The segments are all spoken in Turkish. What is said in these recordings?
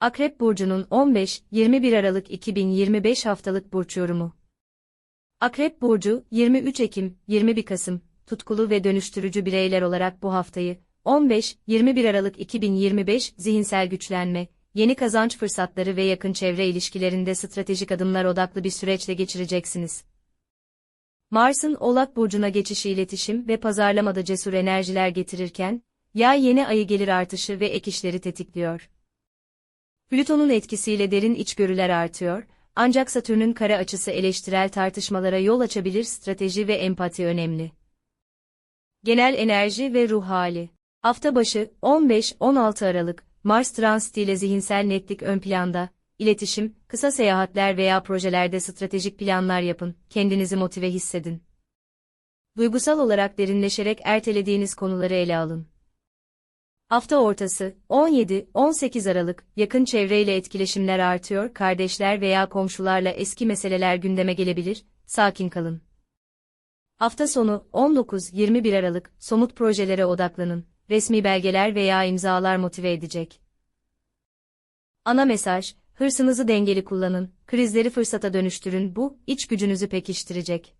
Akrep Burcu'nun 15-21 Aralık 2025 haftalık burç yorumu. Akrep Burcu, 23 Ekim, 21 Kasım, tutkulu ve dönüştürücü bireyler olarak bu haftayı, 15-21 Aralık 2025 zihinsel güçlenme, yeni kazanç fırsatları ve yakın çevre ilişkilerinde stratejik adımlar odaklı bir süreçle geçireceksiniz. Mars'ın Oğlak Burcu'na geçişi iletişim ve pazarlamada cesur enerjiler getirirken, Yay yeni ayı gelir artışı ve ek işleri tetikliyor. Plüton'un etkisiyle derin içgörüler artıyor, ancak Satürn'ün kare açısı eleştirel tartışmalara yol açabilir strateji ve empati önemli. Genel enerji ve ruh hali. Hafta başı 15-16 Aralık, Mars transitiyle zihinsel netlik ön planda, iletişim, kısa seyahatler veya projelerde stratejik planlar yapın, kendinizi motive hissedin. Duygusal olarak derinleşerek ertelediğiniz konuları ele alın. Hafta ortası, 17-18 Aralık, yakın çevreyle etkileşimler artıyor, kardeşler veya komşularla eski meseleler gündeme gelebilir, sakin kalın. Hafta sonu, 19-21 Aralık, somut projelere odaklanın, resmi belgeler veya imzalar motive edecek. Ana mesaj, hırsınızı dengeli kullanın, krizleri fırsata dönüştürün, bu, iç gücünüzü pekiştirecek.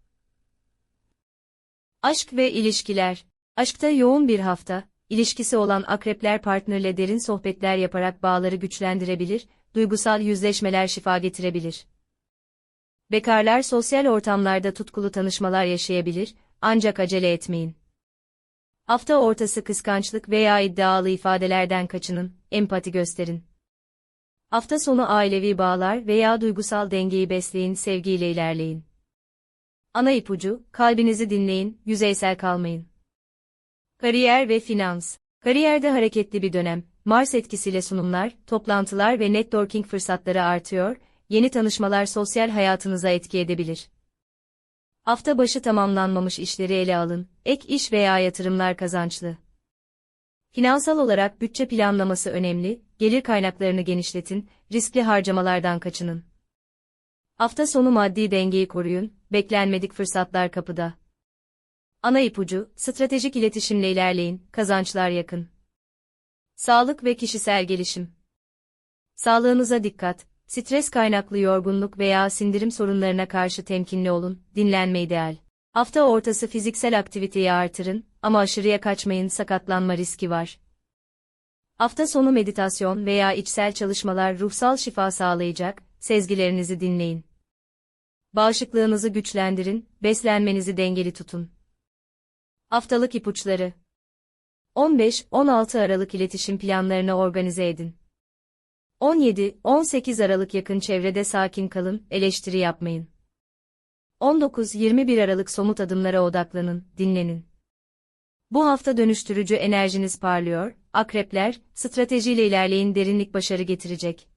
Aşk ve ilişkiler. Aşkta yoğun bir hafta, ilişkisi olan akrepler partnerle derin sohbetler yaparak bağları güçlendirebilir, duygusal yüzleşmeler şifa getirebilir. Bekarlar sosyal ortamlarda tutkulu tanışmalar yaşayabilir, ancak acele etmeyin. Hafta ortası kıskançlık veya iddialı ifadelerden kaçının, empati gösterin. Hafta sonu ailevi bağlar veya duygusal dengeyi besleyin, sevgiyle ilerleyin. Ana ipucu, kalbinizi dinleyin, yüzeysel kalmayın. Kariyer ve finans. Kariyerde hareketli bir dönem. Mars etkisiyle sunumlar, toplantılar ve networking fırsatları artıyor, yeni tanışmalar sosyal hayatınıza etki edebilir. Hafta başı tamamlanmamış işleri ele alın, ek iş veya yatırımlar kazançlı. Finansal olarak bütçe planlaması önemli, gelir kaynaklarını genişletin, riskli harcamalardan kaçının. Hafta sonu maddi dengeyi koruyun, beklenmedik fırsatlar kapıda. Ana ipucu, stratejik iletişimle ilerleyin, kazançlar yakın. Sağlık ve kişisel gelişim. Sağlığınıza dikkat, stres kaynaklı yorgunluk veya sindirim sorunlarına karşı temkinli olun, dinlenme ideal. Hafta ortası fiziksel aktiviteyi artırın ama aşırıya kaçmayın sakatlanma riski var. Hafta sonu meditasyon veya içsel çalışmalar ruhsal şifa sağlayacak, sezgilerinizi dinleyin. Bağışıklığınızı güçlendirin, beslenmenizi dengeli tutun. Haftalık ipuçları 15-16 Aralık iletişim planlarını organize edin. 17-18 Aralık yakın çevrede sakin kalın, eleştiri yapmayın. 19-21 Aralık somut adımlara odaklanın, dinlenin. Bu hafta dönüştürücü enerjiniz parlıyor, akrepler, stratejiyle ilerleyin derinlik başarı getirecek.